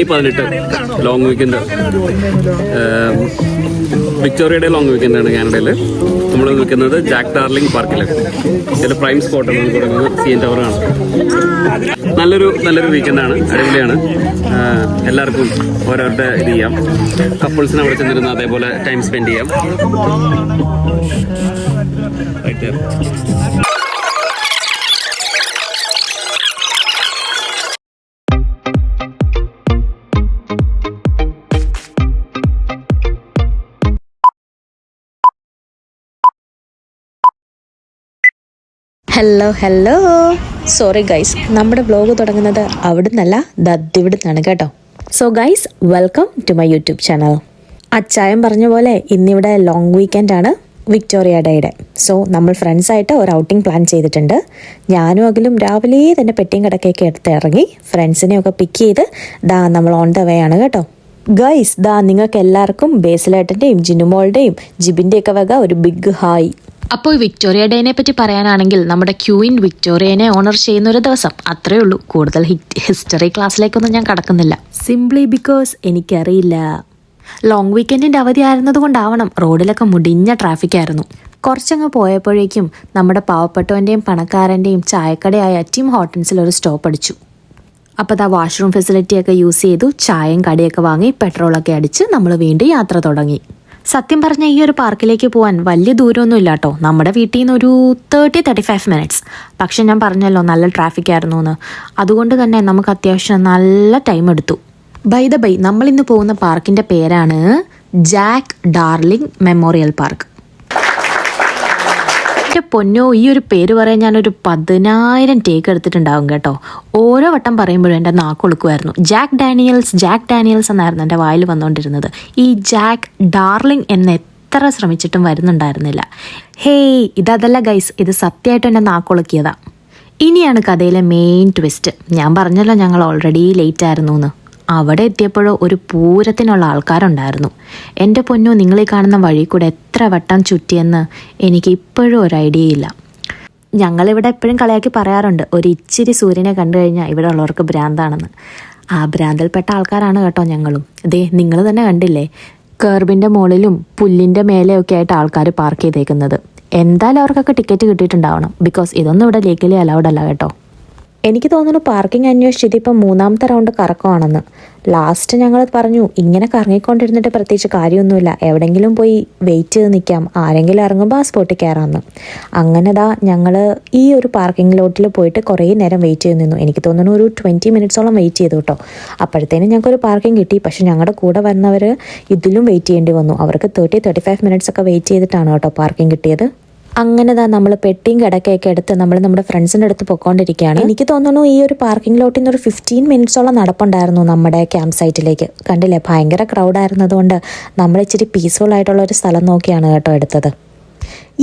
ഈ പതിനെട്ട് long weekend വിക്ടോറിയയുടെ ലോങ് വീക്കെൻഡ് ആണ് കാനഡയിൽ നമ്മൾ നിൽക്കുന്നത് ജാക്ക് ഡാർലിംഗ് പാർക്കിൽ ഇതിന്റെ പ്രൈം സ്പോട്ട് എന്ന് തുടങ്ങുന്നത് സി എൻ ടവറാണ് നല്ലൊരു നല്ലൊരു വീക്കെൻഡാണ് അടിപൊളിയാണ്. എല്ലാവർക്കും ഓരോരുടെ ഇത് ചെയ്യാം. കപ്പിൾസിന് അവിടെ ചെന്നിരുന്ന അതേപോലെ ടൈം സ്പെൻഡ് ചെയ്യാം. ഹലോ ഹലോ സോറി ഗൈസ് നമ്മുടെ ബ്ലോഗ് തുടങ്ങുന്നത് അവിടുന്നല്ല ദദ്ദിവിടുന്നാണ് കേട്ടോ. So guys welcome to my YouTube channel അച്ചായം പറഞ്ഞ പോലെ ഇന്നിവിടെ ലോങ് വീക്കെൻഡ് ആണ് വിക്ടോറിയ ഡേയുടെ സോ നമ്മൾ ഫ്രണ്ട്സായിട്ട് ഒരു ഔട്ടിംഗ് പ്ലാൻ ചെയ്തിട്ടുണ്ട്. ഞാനും അകലും രാവിലെ തന്നെ പെട്ടിയും കടക്കൊക്കെ എടുത്ത് ഇറങ്ങി ഫ്രണ്ട്സിനെയൊക്കെ പിക്ക് ചെയ്ത് ദാ നമ്മൾ ഓൺ ദ വേ ആണ് കേട്ടോ. ഗൈസ് ദാ നിങ്ങൾക്ക് എല്ലാവർക്കും ബേസിലേട്ടന്റെയും ജിനുമോളുടെയും ജിബിന്റെയൊക്കെ വക ഒരു ബിഗ് ഹായ് അപ്പോൾ വിക്ടോറിയ ഡേനെ പറ്റി പറയാനാണെങ്കിൽ നമ്മുടെ ക്യൂയിൻ വിക്ടോറിയനെ ഓണർ ചെയ്യുന്ന ഒരു ദിവസം. അത്രേ ഉള്ളൂ. കൂടുതൽ ഹിസ്റ്ററി ക്ലാസ്സിലേക്കൊന്നും ഞാൻ കടക്കുന്നില്ല. സിംപ്ലി ബിക്കോസ് എനിക്കറിയില്ല. ലോങ് വീക്കെൻഡിന്റെ അവധി ആയിരുന്നതുകൊണ്ടാവണം റോഡിലൊക്കെ മുടിഞ്ഞ ട്രാഫിക് ആയിരുന്നു. കുറച്ചങ്ങ് പോയപ്പോഴേക്കും നമ്മുടെ പാവപ്പെട്ടവന്റെയും പണക്കാരന്റെയും ചായക്കടയായ ടീം ഹോട്ടൻസിൽ ഒരു സ്റ്റോപ്പ് അടിച്ചു. അപ്പോൾ ആ വാഷ്റൂം ഫെസിലിറ്റിയൊക്കെ യൂസ് ചെയ്തു ചായയും കടിയൊക്കെ വാങ്ങി പെട്രോളൊക്കെ അടിച്ച് നമ്മൾ വീണ്ടും യാത്ര തുടങ്ങി. സത്യം പറഞ്ഞ ഈ ഒരു പാർക്കിലേക്ക് പോകാൻ വലിയ ദൂരമൊന്നും ഇല്ല കേട്ടോ നമ്മുടെ വീട്ടിൽ നിന്ന് ഒരു തേർട്ടി തേർട്ടി ഫൈവ് മിനിറ്റ്സ് പക്ഷെ ഞാൻ പറഞ്ഞല്ലോ നല്ല ട്രാഫിക് ആയിരുന്നു എന്ന് അതുകൊണ്ട് തന്നെ നമുക്ക് അത്യാവശ്യം നല്ല ടൈം എടുത്തു. ബൈ ദ ബൈ നമ്മൾ ഇന്ന് പോകുന്ന പാർക്കിന്റെ പേരാണ് ജാക്ക് ഡാർലിംഗ് മെമ്മോറിയൽ പാർക്ക് എന്റെ പൊന്നോ ഈ ഒരു പേര് പറയാൻ ഞാനൊരു പതിനായിരം ടേക്ക് എടുത്തിട്ടുണ്ടാവും കേട്ടോ. ഓരോ വട്ടം പറയുമ്പോഴും എന്റെ നാക്കൊളുക്കുമായിരുന്നു ജാക്ക് ഡാനിയൽസ് ജാക്ക് ഡാനിയൽസ് എന്നായിരുന്നു എന്റെ വായിൽ വന്നുകൊണ്ടിരുന്നത്. ഈ ജാക്ക് ഡാർലിംഗ് എന്ന എത്ര ശ്രമിച്ചിട്ടും വരുന്നുണ്ടായിരുന്നില്ല. ഹേയ് ഇതല്ല ഗൈസ് ഇത് സത്യമായിട്ടും എന്റെ നാക്കൊളുക്കിയതാണ് ഇനിയാണ് കഥയിലെ മെയിൻ ട്വിസ്റ്റ് ഞാൻ പറഞ്ഞല്ലോ ഞങ്ങൾ ഓൾറെഡി ലേറ്റ് ആയിരുന്നു എന്ന് അവിടെ എത്തിയപ്പോഴോ ഒരു പൂരത്തിനുള്ള ആൾക്കാരുണ്ടായിരുന്നു. എന്റെ പൊന്നു നിങ്ങളീ കാണുന്ന വഴി കൂടെ എത്ര വട്ടം ചുറ്റിയെന്ന് എനിക്ക് ഇപ്പോഴും ഒരു ഐഡിയ ഇല്ല. ഞങ്ങളിവിടെ എപ്പോഴും കളിയാക്കി പറയാറുണ്ട് ഒരു ഇച്ചിരി സൂര്യനെ കണ്ടു കഴിഞ്ഞാൽ ഇവിടെ ഉള്ളവർക്ക് ഭ്രാന്താണെന്ന്. ആ ഭ്രാന്തിൽപ്പെട്ട ആൾക്കാരാണ് കേട്ടോ ഞങ്ങളും. ദേ നിങ്ങൾ തന്നെ കണ്ടില്ലേ? കേർബിന്റെ മുകളിലും പുല്ലിന്റെ മേലെയൊക്കെ ആയിട്ട് ആൾക്കാർ പാർക്ക് ചെയ്തേക്കുന്നത്. എന്തായാലും അവർക്കൊക്കെ ടിക്കറ്റ് കിട്ടിയിട്ടുണ്ടാവണം. ബിക്കോസ് ഇതൊന്നും ഇവിടെ ലീഗലി അലൗഡ് അല്ല കേട്ടോ. എനിക്ക് തോന്നുന്നു പാർക്കിംഗ് അന്വേഷിച്ച് ഇതിപ്പോൾ മൂന്നാമത്തെ റൗണ്ട് കറക്കമാണെന്ന്. ലാസ്റ്റ് ഞങ്ങൾ പറഞ്ഞു ഇങ്ങനെ കറങ്ങിക്കൊണ്ടിരുന്നിട്ട് പ്രത്യേകിച്ച് കാര്യമൊന്നുമില്ല. എവിടെയെങ്കിലും പോയി വെയിറ്റ് ചെയ്ത് നിൽക്കാം. ആരെങ്കിലും ഇറങ്ങുമ്പോൾ ആ സ്പോട്ടിൽ കയറാമെന്ന് അങ്ങനെ ദാ ഞങ്ങൾ ഈ ഒരു പാർക്കിംഗ് ലോട്ടിൽ പോയിട്ട് കുറേ നേരം വെയിറ്റ് ചെയ്ത് നിന്നു. എനിക്ക് തോന്നുന്നു ഒരു ട്വന്റി മിനിറ്റ്സോളം വെയിറ്റ് ചെയ്തു കേട്ടോ. അപ്പോഴത്തേനും ഞങ്ങൾക്കൊരു പാർക്കിംഗ് കിട്ടി. പക്ഷേ ഞങ്ങളുടെ കൂടെ വരുന്നവർ ഇതിലും വെയിറ്റ് ചെയ്യേണ്ടി വന്നു. അവർക്ക് തേർട്ടി തേർട്ടി ഫൈവ് മിനിറ്റ്സ് ഒക്കെ വെയിറ്റ് ചെയ്തിട്ടാണ് കേട്ടോ പാർക്കിംഗ് കിട്ടിയത്. അങ്ങനെ താ നമ്മൾ പെട്ടിയും കിടക്കയൊക്കെ എടുത്ത് നമ്മൾ നമ്മുടെ ഫ്രണ്ട്സിന്റെ അടുത്ത് പൊക്കോണ്ടിരിക്കുകയാണ് എനിക്ക് തോന്നുന്നു ഈ ഒരു പാർക്കിംഗ് ലോട്ടിൽ നിന്ന് ഒരു ഫിഫ്റ്റീൻ മിനിറ്റ്സോളം നടപ്പുണ്ടായിരുന്നു നമ്മുടെ ക്യാമ്പ് സൈറ്റിലേക്ക് കണ്ടില്ലേ? ഭയങ്കര ക്രൗഡായിരുന്നതുകൊണ്ട് നമ്മൾ ഇച്ചിരി പീസ്ഫുൾ ആയിട്ടുള്ള ഒരു സ്ഥലം നോക്കിയാണ് കേട്ടോ എടുത്തത്.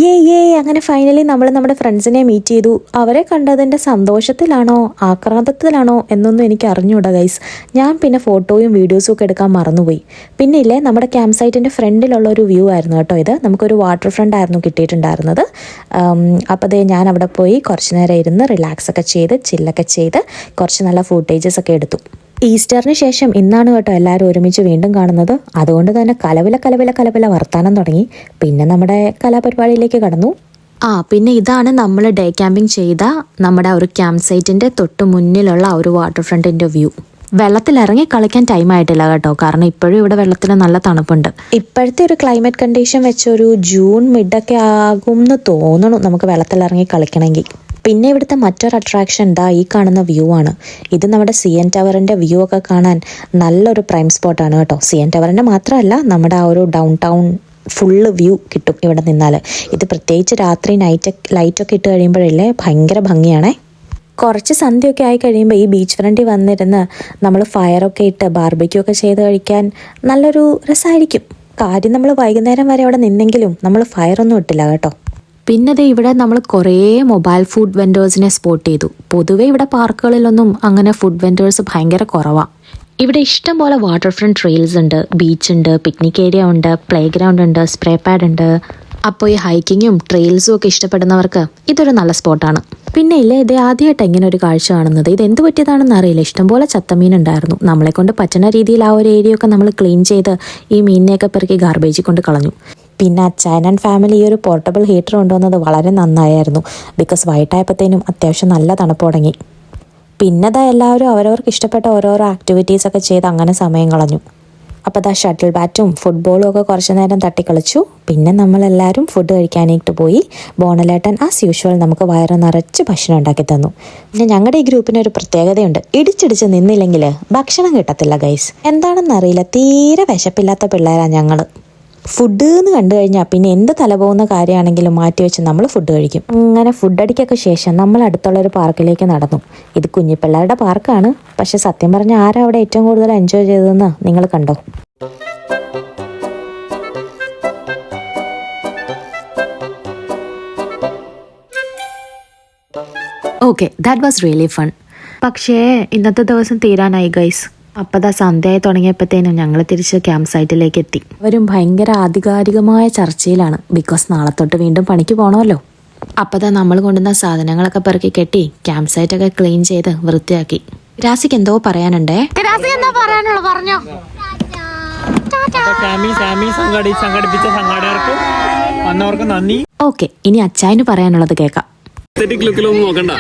ഏ ഏ അങ്ങനെ ഫൈനലി നമ്മൾ നമ്മുടെ ഫ്രണ്ട്സിനെ മീറ്റ് ചെയ്തു. അവരെ കണ്ടതിന്റെ സന്തോഷത്തിലാണോ? ആക്രാന്തത്തിലാണോ എന്നൊന്നും എനിക്ക് അറിഞ്ഞൂടാ ഗൈസ് ഞാൻ പിന്നെ ഫോട്ടോയും വീഡിയോസും ഒക്കെ എടുക്കാൻ മറന്നുപോയി. പിന്നെ ഇല്ലേ നമ്മുടെ ക്യാമ്പ് സൈറ്റിന്റെ ഫ്രണ്ടിലുള്ള ഒരു വ്യൂ ആയിരുന്നു കേട്ടോ ഇത്. നമുക്കൊരു വാട്ടർ ഫ്രണ്ട് ആയിരുന്നു കിട്ടിയിട്ടുണ്ടായിരുന്നത്. അപ്പോൾ അതേ ഞാൻ അവിടെ പോയി കുറച്ച് നേരം ഇരുന്ന് റിലാക്സ് ഒക്കെ ചെയ്ത് ചില്ലൊക്കെ ചെയ്ത് കുറച്ച് നല്ല ഫുട്ടേജസ് ഒക്കെ എടുത്തു. ഈസ്റ്ററിന് ശേഷം ഇന്നാണ് കേട്ടോ എല്ലാവരും ഒരുമിച്ച് വീണ്ടും കാണുന്നത്. അതുകൊണ്ട് തന്നെ കലവില കലവില കലവില വർത്താനം തുടങ്ങി. പിന്നെ നമ്മുടെ കലാപരിപാടിയിലേക്ക് കടന്നു. ആ പിന്നെ ഇതാണ് നമ്മൾ ഡേ ക്യാമ്പിംഗ് ചെയ്ത നമ്മുടെ ഒരു ക്യാമ്പ് സൈറ്റിന്റെ തൊട്ട് മുന്നിലുള്ള ഒരു വാട്ടർ ഫ്രണ്ടിന്റെ വ്യൂ. വെള്ളത്തിൽ ഇറങ്ങി കളിക്കാൻ ടൈം ആയിട്ടില്ല കേട്ടോ. കാരണം ഇപ്പോഴും ഇവിടെ വെള്ളത്തിന് നല്ല തണുപ്പുണ്ട്. ഇപ്പോഴത്തെ ഒരു ക്ലൈമറ്റ് കണ്ടീഷൻ വെച്ച് ഒരു ജൂൺ മിഡൊക്കെ ആകും എന്ന് തോന്നണു നമുക്ക് വെള്ളത്തിൽ ഇറങ്ങി കളിക്കണമെങ്കിൽ. പിന്നെ ഇവിടുത്തെ മറ്റൊരു അട്രാക്ഷൻ ദാ ഈ കാണുന്ന വ്യൂ ആണ്. ഇത് നമ്മുടെ സി എൻ ടവറിന്റെ വ്യൂ ഒക്കെ കാണാൻ നല്ലൊരു പ്രൈം സ്പോട്ടാണ് കേട്ടോ. സി എൻ ടവറിന്റെ മാത്രമല്ല നമ്മുടെ ആ ഒരു ഡൗൺ ടൗൺ ഫുള്ള് വ്യൂ കിട്ടും ഇവിടെ നിന്നാൽ. ഇത് പ്രത്യേകിച്ച് രാത്രി നൈറ്റ് ലൈറ്റൊക്കെ ഇട്ട് കഴിയുമ്പോഴല്ലേ ഭയങ്കര ഭംഗിയാണേ. കുറച്ച് സന്ധ്യയൊക്കെ ആയി കഴിയുമ്പോൾ ഈ ബീച്ച് ഫ്രണ്ടിൽ വന്നിരുന്ന് നമ്മൾ ഫയറൊക്കെ ഇട്ട് ബാർബിക്യൂ ഒക്കെ ചെയ്ത് കഴിക്കാൻ നല്ലൊരു രസമായിരിക്കും കാര്യം നമ്മൾ വൈകുന്നേരം വരെ അവിടെ നിന്നെങ്കിലും നമ്മൾ ഫയറൊന്നും ഇട്ടില്ല കേട്ടോ. പിന്നെ ദേ ഇവിടെ നമ്മൾ കുറേ മൊബൈൽ ഫുഡ് വെൻഡേഴ്സിനെ സ്പോട്ട് ചെയ്തു. പൊതുവേ ഇവിടെ പാർക്കുകളിലൊന്നും അങ്ങനെ ഫുഡ് വെൻഡേഴ്സ് ഭയങ്കര കുറവാണ് ഇവിടെ ഇഷ്ടം പോലെ വാട്ടർ ഫ്രണ്ട് ട്രെയിൽസ് ഉണ്ട്. ബീച്ച് ഉണ്ട് പിക്നിക് ഏരിയ ഉണ്ട് പ്ലേ ഗ്രൗണ്ട് ഉണ്ട് സ്പ്രേ പാഡ് ഉണ്ട്. അപ്പോൾ ഈ ഹൈക്കിങ്ങും ട്രെയിൽസും ഒക്കെ ഇഷ്ടപ്പെടുന്നവർക്ക് ഇതൊരു നല്ല സ്പോട്ടാണ് പിന്നെ ഇല്ലേ ഇത് ആദ്യമായിട്ട് എങ്ങനെ ഒരു കാഴ്ച കാണുന്നത്? ഇത് എന്ത് പറ്റിയതാണെന്ന് അറിയില്ല. ഇഷ്ടംപോലെ ചത്തമീൻ ഉണ്ടായിരുന്നു. നമ്മളെ കൊണ്ട് പറ്റുന്ന രീതിയിൽ ആ ഒരു ഏരിയ ഒക്കെ നമ്മൾ ക്ലീൻ ചെയ്ത് ഈ മീനിനെയൊക്കെ പെറുക്കി ഗാർബേജിൽ കൊണ്ട് കളഞ്ഞു. പിന്നെ അച്ചായൻ ആൻഡ് ഫാമിലി ഈ ഒരു പോർട്ടബിൾ ഹീറ്റർ കൊണ്ടുവന്നത് വളരെ നന്നായിരുന്നു. ബിക്കോസ് വൈകിട്ടായപ്പോഴത്തേനും അത്യാവശ്യം നല്ല തണുപ്പ് തുടങ്ങി. പിന്നെ ദാ എല്ലാവരും അവരവർക്ക് ഇഷ്ടപ്പെട്ട ഓരോരോ ആക്ടിവിറ്റീസൊക്കെ ചെയ്ത് അങ്ങനെ സമയം കളഞ്ഞു. അപ്പോൾ ദാ ഷട്ടിൽ ബാറ്റും ഫുട്ബോളും ഒക്കെ കുറച്ച് നേരം തട്ടിക്കളിച്ചു. പിന്നെ നമ്മളെല്ലാവരും ഫുഡ് കഴിക്കാനായിട്ട് പോയി. ബോണലേട്ടൻ ആസ് യൂഷ്വൽ നമുക്ക് വയറ് നിറച്ച് ഭക്ഷണം ഉണ്ടാക്കി തന്നു. പിന്നെ ഞങ്ങളുടെ ഈ ഗ്രൂപ്പിന് ഒരു പ്രത്യേകതയുണ്ട്. ഇടിച്ചിടിച്ച് നിന്നില്ലെങ്കിൽ ഭക്ഷണം കിട്ടത്തില്ല ഗൈസ് എന്താണെന്നറിയില്ല. തീരെ വിശപ്പില്ലാത്ത പിള്ളേരാണ് ഞങ്ങൾ ഫുഡ് എന്ന് കണ്ടു കഴിഞ്ഞാൽ പിന്നെ എന്ത് തല പോകുന്ന കാര്യമാണെങ്കിലും മാറ്റി വെച്ച് നമ്മൾ ഫുഡ് കഴിക്കും. അങ്ങനെ ഫുഡ് അടിക്കൊക്കെ ശേഷം നമ്മൾ അടുത്തുള്ള ഒരു പാർക്കിലേക്ക് നടന്നു. ഇത് കുഞ്ഞിപ്പിള്ളേരുടെ പാർക്കാണ്. പക്ഷെ സത്യം പറഞ്ഞാൽ ആരാ അവിടെ ഏറ്റവും കൂടുതൽ എൻജോയ് ചെയ്തതെന്ന് നിങ്ങൾ കണ്ടോ? Okay that was really fun പക്ഷേ ഇന്നത്തെ ദിവസം തീരാനായി ഗൈസ് അപ്പതാ സന്ധ്യയായി തുടങ്ങിയപ്പോഴത്തേനും ഞങ്ങൾ തിരിച്ച് ക്യാമ്പ് സൈറ്റിലേക്ക് എത്തി അവരും ഭയങ്കര ആധികാരികമായ ചർച്ചയിലാണ്. ബിക്കോസ് നാളെ തൊട്ട് വീണ്ടും പണിക്ക് പോകണമല്ലോ അപ്പതാ നമ്മൾ കൊണ്ടുവന്ന സാധനങ്ങളൊക്കെ പെറുക്കി കെട്ടി ക്യാമ്പ് സൈറ്റ് ഒക്കെ ക്ലീൻ ചെയ്ത് വൃത്തിയാക്കി. രാസിക്ക് എന്തോ പറയാനുണ്ടേ? സംഘടി സംഘടിപ്പിച്ച സംഘാടകർക്കും വന്നവർക്ക് നന്ദി. ഓക്കെ ഇനി അച്ചായന് പറയാനുള്ളത് കേൾക്കാം. ലുക്കിലൊന്നും നോക്കണ്ട.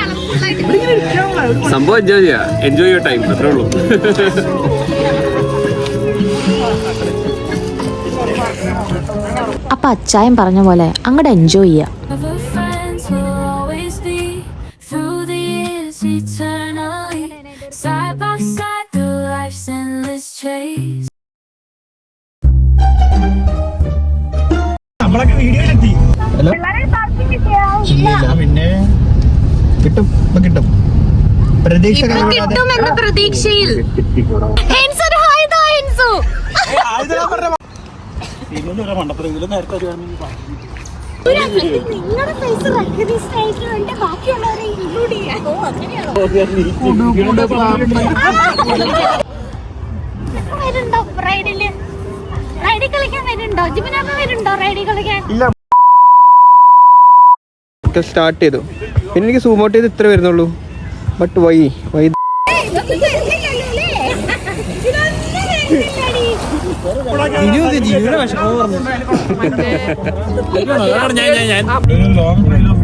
സംഭവം എൻജോയ് ചെയ്യാ. എൻജോയ് യുവർ ടൈം അത്രേ ഉള്ളൂ. അപ്പൊ അച്ചായം പറഞ്ഞ പോലെ അങ്ങോട്ട് എൻജോയ് ചെയ്യാം. Friends പിന്നെ കിട്ടും be ഇല്ല കൈവിടാതെ പ്രതീക്ഷയിൽ. വരുന്നുണ്ടോ? റൈഡിൽ റൈഡിൽ കളിക്കാൻ വരുന്നുണ്ടോ? ജിമിനൊക്കെ വരുന്നുണ്ടോ? റൈഡിൽ കളിക്കാൻ? സ്റ്റാർട്ട് ചെയ്തു. പിന്നെ എനിക്ക് സൂം ഔട്ട് ചെയ്ത് ഇത്ര വരുന്നുള്ളൂ. ബട്ട് വൈ വൈ ഞാൻ ഞാൻ ഇട്ടാൽ